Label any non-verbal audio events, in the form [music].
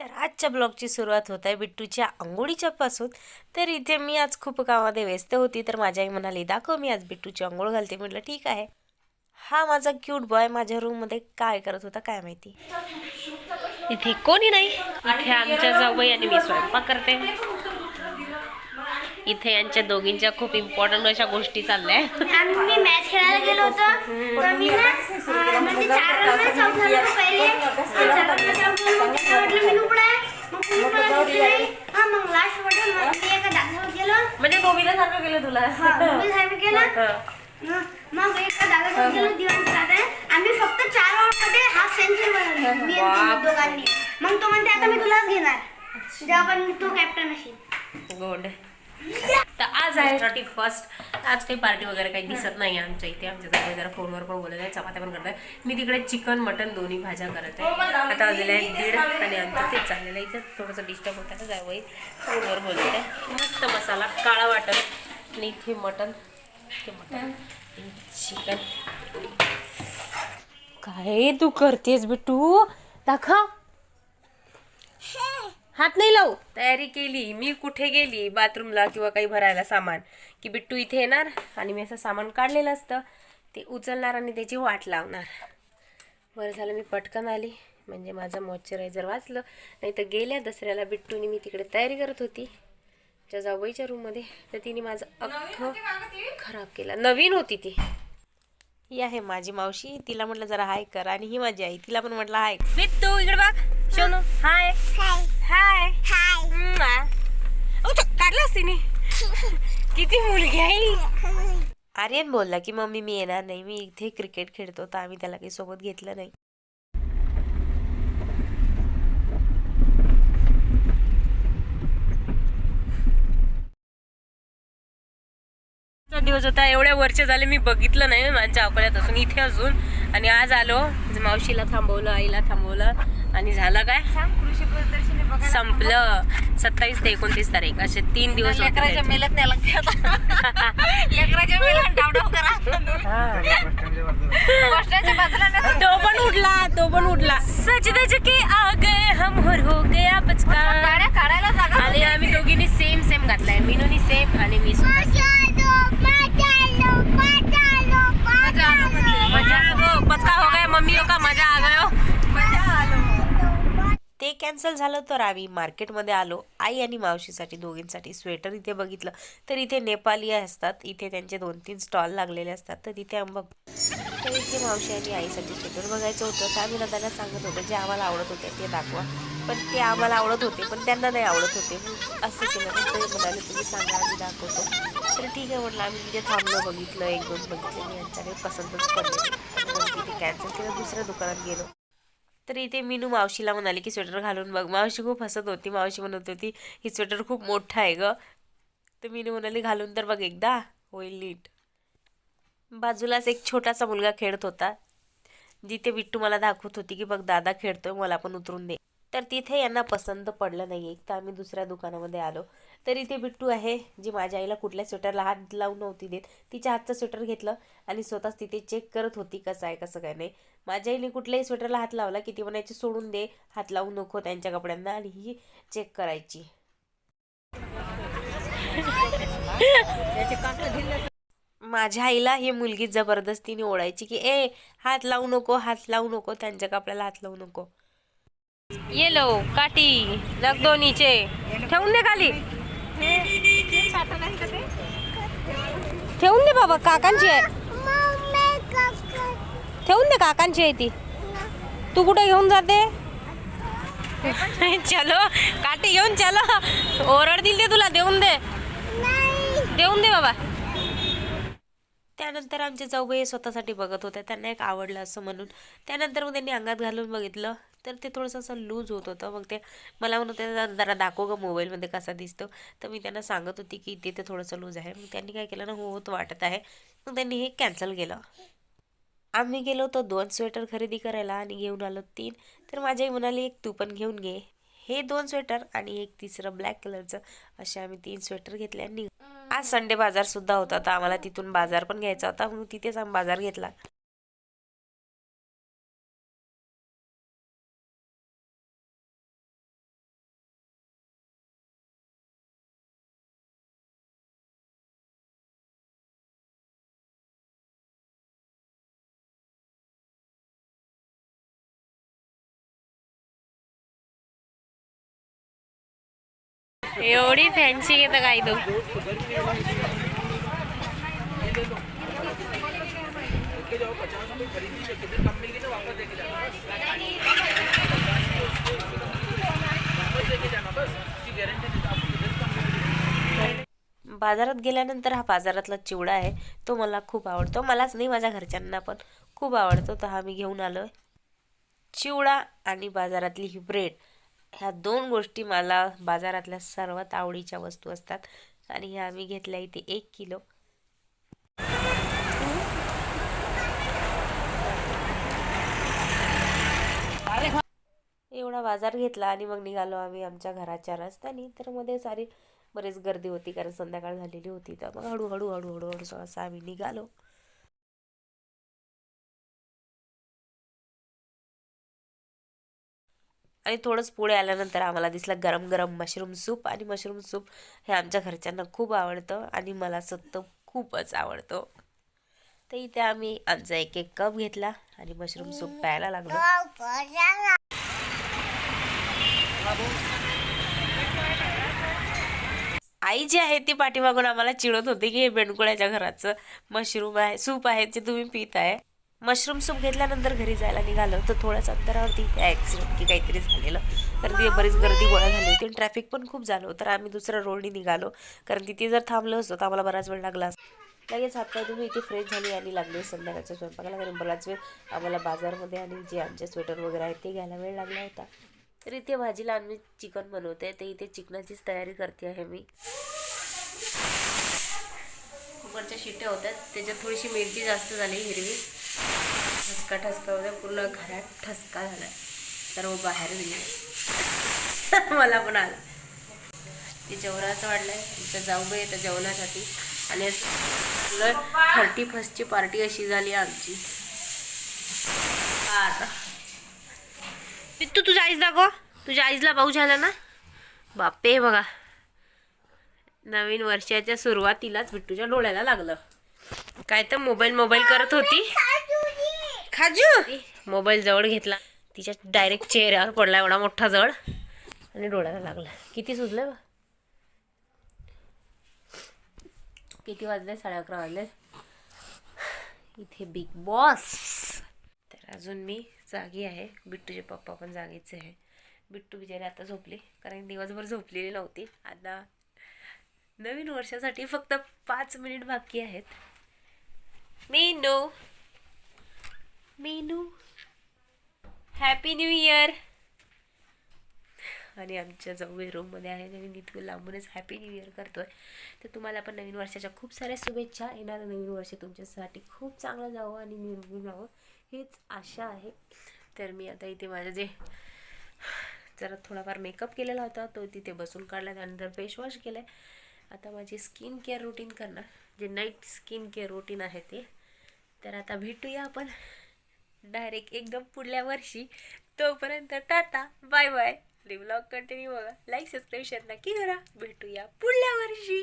तर आजच्या ब्लॉगची सुरुवात होत आहे बिट्टूच्या आंघोळीच्या पासून. तर इथे मी आज खूप कामामध्ये व्यस्त होती तर माझी आई म्हणाली दाखव मी आज बिट्टूची आंघोळ घालते. म्हटलं ठीक आहे. हा माझा क्यूट बॉय माझ्या रूममध्ये काय करत होता काय माहिती. इथे कोणी नाही. इथे आमच्या जाऊ आणि मी स्वयंपाक करते. इथे यांच्या दोघींच्या खूप इम्पॉर्टंट अशा गोष्टी चालल्या. आम्ही मॅच खेळायला गेलो होतो. तर मी ना अं, म्हणजे चार रन पहिले. झालो. मग मी नुकड़ा हा लास्ट वाटलं मग मी एका दादासोबत गेलो. म्हणजे गोबीला सारखं केलं तुला. हा हं, मग एका दादासोबत गेलो दिवाणचा दादा. आम्ही फक्त चार ओव्हरमध्ये हाफ सेंचुरी बनवली मी दोघांनी. मग तो म्हणते आता मी तुलाच घेणार. जेव्हा पण तू कॅप्टन असेल गोड तर आज आहे थर्टी फर्स्ट आज काही पार्टी वगैरे काही दिसत नाही आमच्या इथे. आमच्या जागे जरा फोनवर पण बोलत आहे चपात्या पण करत आहे मी तिकडे चिकन मटन दोन्ही भाज्या करत आहे. आता वाजलेलं आहे दीड आणि आमचं तेच चाललेलं आहे. इथं थोडंसं डिस्टर्ब होत आहे जावई. फोनवर बोलत आहे. मस्त मसाला काळा वाटत आणि इथे मटन ते मटन चिकन काय तू करतेस बिट्टू? दाखव. हात नाही लावू. तयारी केली मी कुठे गेली? बाथरूमला किंवा काही भरायला सामान. की बिट्टू इथे येणार आणि मी असं सामान काढलेलं असतं. ते उचलणार आणि त्याची वाट लावणार. बरं झालं मी पटकन आली. म्हणजे माझं मॉइश्चरायझर वाचलं. नाही तर गेल्या दसऱ्याला बिट्टूनी मी तिकडे तयारी करत होती. त्या जावईच्या रूममध्ये. तर तिने माझं अख्खं खराब केलं. नवीन होती ती. ही आहे माझी मावशी. तिला म्हटलं जरा हाय कर. आणि ही माझी आई. तिला पण म्हटलं हाय. बिट्टू इकडे बघ. शोनू हाय. हाय. हाय काढलास तिने किती मुलगी आहे [laughs] आर्यन बोलला की मम्मी मी येणार नाही. मी इथे क्रिकेट खेळतो. तर आम्ही त्याला काही सोबत घेतलं नाही. दिवस होता एवढ्या वर्ष झाले मी बघितलं नाही माझ्या अकोल्यात असून. इथे अजून. आणि आज आलो मावशीला थांबवलं आईला थांबवलं. आणि झालं काय? कृषी प्रदर्शनी बघा संपलं. सत्तावीस ते एकोणतीस तारीख. असे तीन दिवस लेकराच्या. मेलत नाही [laughs] हा. तो पण उठला तो पण उठला. सजदज के आ गए हम और हो गया बचका. गाड्या काढायला जागा आणि आम्ही दोघींनी सेम सेम घातलाय. मीनूनी सेम आणि मी सुद्धा मजा आ गो पचका हो गया मजा आलो हो. मजा आलो हो. ते कॅन्सल झालं तर आम्ही मार्केटमध्ये आलो. आई आणि मावशीसाठी दोघींसाठी स्वेटर इथे बघितलं. तर इथे नेपाली असतात. इथे त्यांचे दोन तीन स्टॉल लागलेले असतात. तर तिथे आम्ही बघ तर इथे मावशी आणि आईसाठी स्वेटर बघायचं होतं. तर आम्ही दादाला त्यांना सांगत होतो जे आम्हाला आवडत होते ते दाखवा. पण ते आम्हाला आवडत होते पण त्यांना नाही आवडत होते. असं केलं तर ते म्हणाले तुम्ही सांगा आम्ही दाखवतो. तर ठीक आहे म्हटलं आम्ही तिथे थांबलो बघितलं एक दोन बघितलं. मी यांच्याकडे पसंतच पडलं मग कॅन्सल केलं दुसऱ्या दुकानात गेलो. तर इथे मीनू मावशीला म्हणाली की स्वेटर घालून बघ. मावशी खूप हसत होती मावशी म्हणत होती ही स्वेटर खूप मोठा आहे ग. तर मीनू म्हणाली घालून तर बघ एकदा होईल नीट. बाजूलाच एक छोटासा मुलगा खेळत होता जिथे बिट्टू मला दाखवत होती की बघ दादा खेळतोय मला पण उतरून दे. तर तिथे यांना पसंत पडलं नाही एक तर आम्ही दुसऱ्या दुकानामध्ये आलो. तर इथे बिट्टू आहे जी माझ्या आईला कुठल्या स्वेटरला हात लावून नव्हती देत. तिच्या हातचं स्वेटर घेतलं आणि स्वतःच तिथे चेक करत होती कसं आहे कसं काय नाही. माझ्या आईने कुठल्याही स्वेटरला हात लावला की ती म्हणायची सोडून दे हात लावू नको त्यांच्या कपड्यांना आणि ही चेक करायची. माझ्या आईला ही मुलगी जबरदस्तीने ओढायची की ए हात लावू नको हात लावू नको त्यांच्या कपड्याला हात लावू नको. येलो काठी लग दोन्हीचे ठेवून दे खाली. ठेवून दे बाबा काकांची आहे ठेवून दे काकांची आहे ती. तू कुठे घेऊन जाते? चलो काठी घेऊन चलो. ओरडतील ते तुला देऊन दे. देऊन दे बाबा. त्यानंतर आमचे जाऊबाई स्वतःसाठी बघत होत्या त्यांना एक आवडलं असं म्हणून. त्यानंतर मग त्यांनी अंगात घालून बघितलं. तर ते थोडंसं असं लूज होत होतं. मग ते मला म्हणत होते "जरा- दाखव ग मोबाईलमध्ये कसा दिसतो. तर मी त्यांना सांगत होती की इथे ते थोडंसं लूज आहे. मग त्यांनी काय केलं ना हो होत वाटत आहे. मग त्यांनी हे कॅन्सल केलं. आम्ही गेलो होतो दोन स्वेटर खरेदी करायला आणि घेऊन आलो तीन. तर माझी म्हणाली एक तू पण घेऊन घे. हे दोन स्वेटर आणि एक तिसरं ब्लॅक कलरचं असे आम्ही तीन स्वेटर घेतले आणि आज संडे बाजार सुद्धा होता तर आम्हाला तिथून बाजार पण घ्यायचा होता म्हणून तिथेच आम्ही बाजार घेतला. एवढी फॅन्सी घेतं काय तो बाजारात गेल्यानंतर हा बाजारातला चिवडा आहे तो मला खूप आवडतो. मलाच नाही माझ्या घरच्यांना पण खूप आवडतो. तर हा मी घेऊन आलो चिवडा आणि बाजारातली ही ब्रेड ह्या दोन गोष्टी मला बाजारातल्या सर्वात आवडीच्या वस्तू असतात. आणि ह्या आम्ही घेतल्या इथे एक किलो. एवढा बाजार घेतला आणि मग निघालो आम्ही आमच्या घराच्या रस्त्याने. तर मध्ये सारी बरीच गर्दी होती कारण संध्याकाळ झालेली होती. तर मग हळूहळू हळूहळू हळू असं आम्ही निघालो. आणि थोडंच पुढे आल्यानंतर आम्हाला दिसला गरम गरम मशरूम सूप आणि मशरूम सूप हे आमच्या घरच्यांना खूप आवडतं आणि मला सत्त खूपच आवडतो. तर इथे आम्ही आमचा एक एक कप घेतला आणि मशरूम सूप प्यायला लागलो. आई जी आहे ती पाठीमागून आम्हाला चिडत होती की हे बेणकुळ्याच्या घराचं मशरूम आहे सूप आहे जे तुम्ही पित आहे मशरूम सूप घेतल्यानंतर घरी जायला निघालं. तर थोड्याच अंतरावरती ॲक्सिडेंट की काहीतरी झालेलं. तर तिथे बरीच गर्दी गोळा झाली होती आणि ट्रॅफिक पण खूप झालं तर आम्ही दुसऱ्या रोडने निघालो. कारण तिथे जर थांबलो असतो तर आम्हाला बराच वेळ लागला असता. लगेच हातपाय तुम्ही इथे फ्रेश झाली आणि लागली संध्याकाळच्या स्वयंपाकाला कारण बराच वेळ आम्हाला बाजारमध्ये आणि जे आमचे स्वेटर वगैरे आहेत ते घ्यायला वेळ लागला होता. तर इथे भाजीला आम्ही चिकन बनवते. ते इथे चिकनाचीच तयारी करते आहे मी. कुकरच्या शिट्ट्या होत्यात त्याच्यात थोडीशी मिरची जास्त झाली हिरवी. ठसका होता पूर्ण घरात ठसका झाला सर्व बाहेर गेले [laughs] मला पण आला. ते जेवणाचं वाढलंय. आमचं जाऊ आहे तर जेवणासाठी. आणि थर्टी फर्स्टची पार्टी अशी झाली आमची. आता. तू तुझ्या आईस दाखव. तुझ्या आईजला पाऊस झाला ना? बापे बघा. नवीन वर्षाच्या सुरुवातीलाच बिट्टूच्या डोळ्याला लागलं. काय तर मोबाईल मोबाईल करत होती. खाजू. मोबाईल जवळ घेतला. तिच्या डायरेक्ट चेहऱ्यावर पडला एवढा मोठा जळ आणि डोळ्याला लागला. किती सुचलं बा. किती वाजले? साडे अकरा वाजले. इथे बिग बॉस तर अजून मी जागी आहे. बिट्टूचे पप्पा पण जागेचे आहे. बिट्टू बिचारी आता झोपली. कारण दिवसभर झोपलेली नव्हती. आता नवीन वर्षासाठी फक्त पाच मिनिट बाकी आहेत. मी नो मेनू. हॅपी न्यू इयर आणि आमच्या जवळ रूममध्ये आहे आणि इतकं लांबूनच हॅपी न्यू इयर करतोय. तर तुम्हाला पण नवीन वर्षाच्या खूप साऱ्या शुभेच्छा. येणारं नवीन वर्ष तुमच्यासाठी खूप चांगलं जावं आणि निरोगी जावं हीच आशा आहे. तर मी आता इथे माझं जे जरा थोडाफार मेकअप केलेला होता तो तिथे बसून काढला त्यानंतर फेसवॉश केलं आहे आता माझी स्किन केअर रुटीन करणार. जे नाईट स्किन केअर रुटीन आहे ते. तर आता भेटूया आपण. डायरेक्ट एकदम पुढल्या वर्षी. तोपर्यंत tata bye bye. Blog continue बघा. लाईक सबस्क्रिप्शन नक्की करा. भेटूया पुढल्या वर्षी.